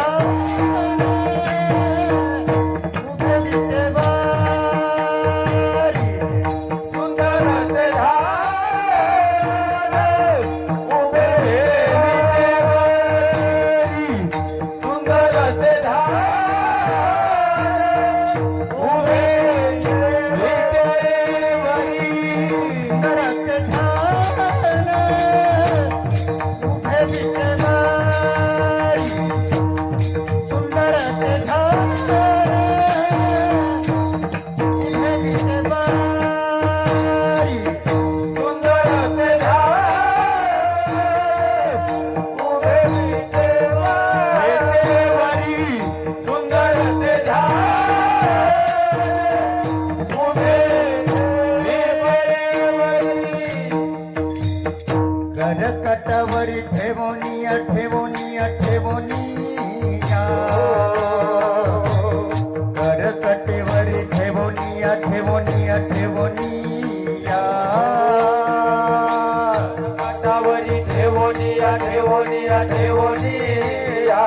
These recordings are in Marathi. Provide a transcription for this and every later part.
Oh. हरी ठेवनिया ठेवनिया ठेवनिया करकटेवरी ठेवनिया ठेवनिया ठेवनिया काटावरी ठेवनिया ठेवनिया ठेवनिया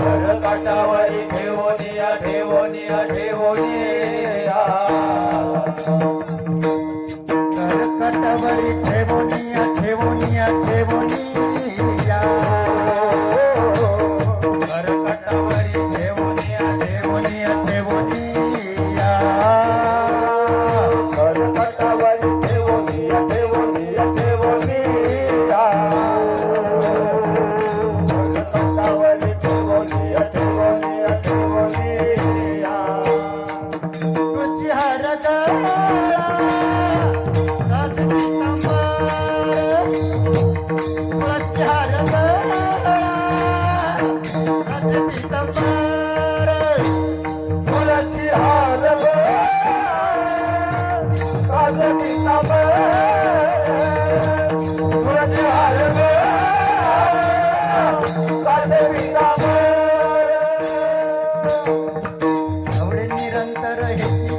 करकाटावरी ठेवनिया ठेवनिया ठेवनिया करकटवरी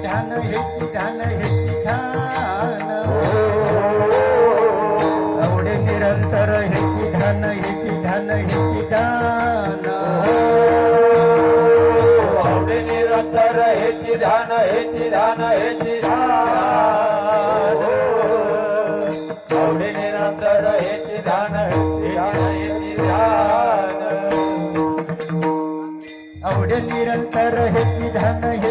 ध्यान हेची ध्यान निरंतर हेची ध्यान हेची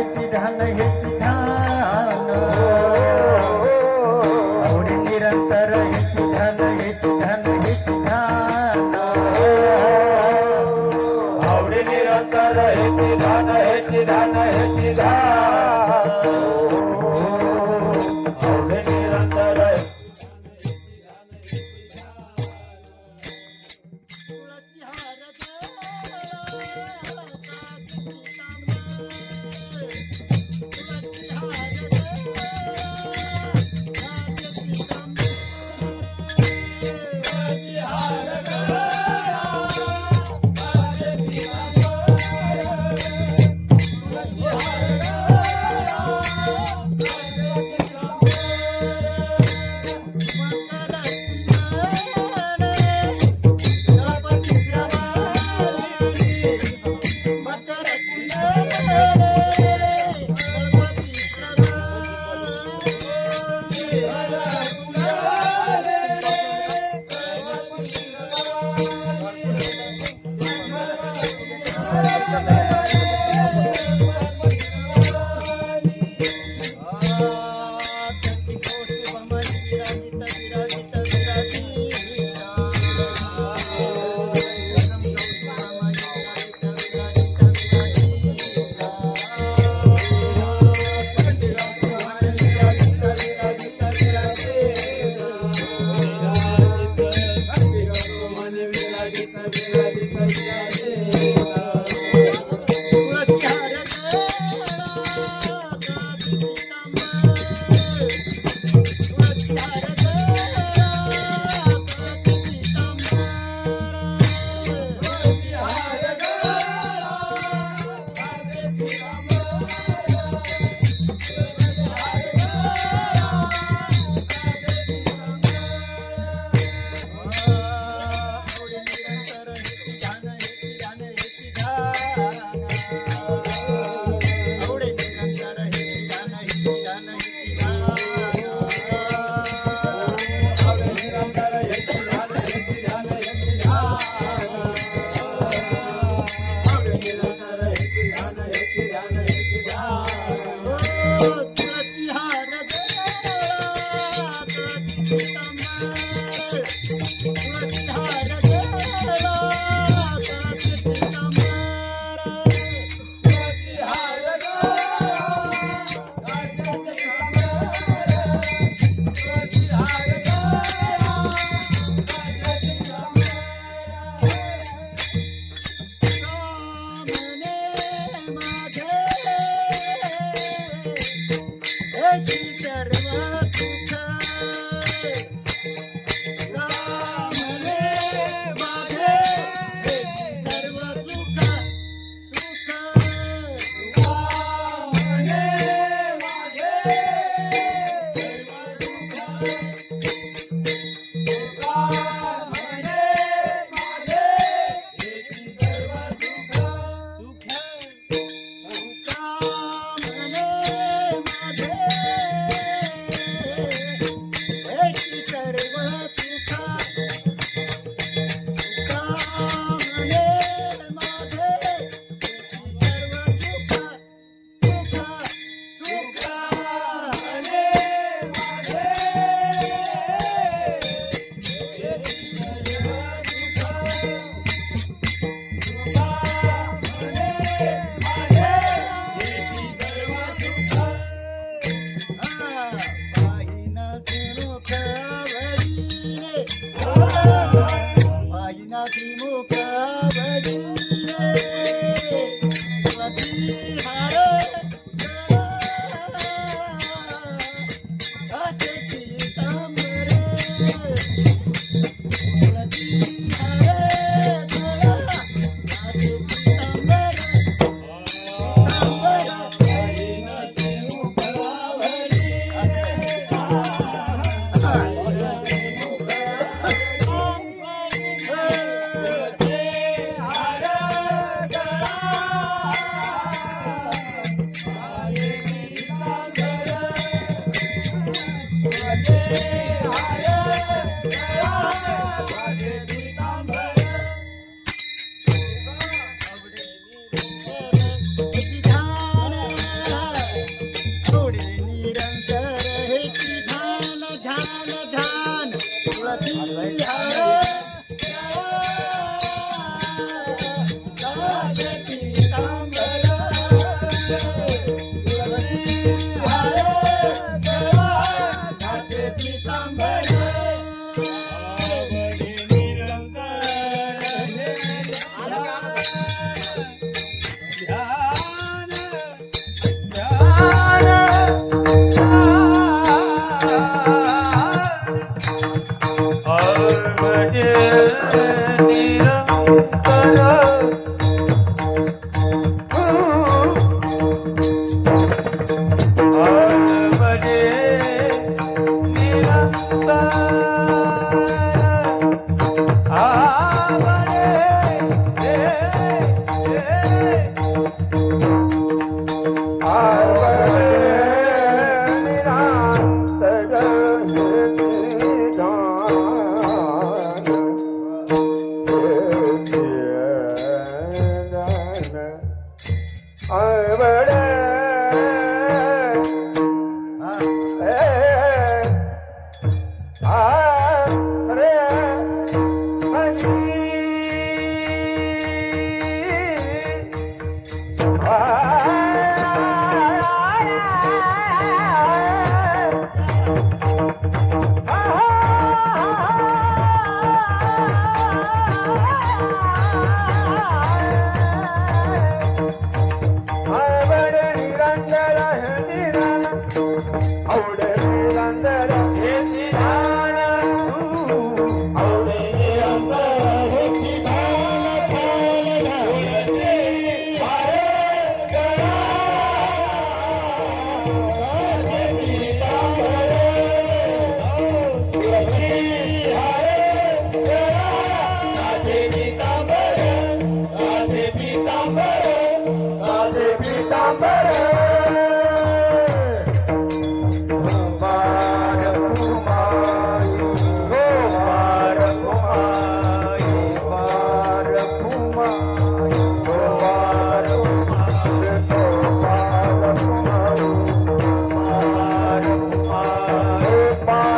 Oh,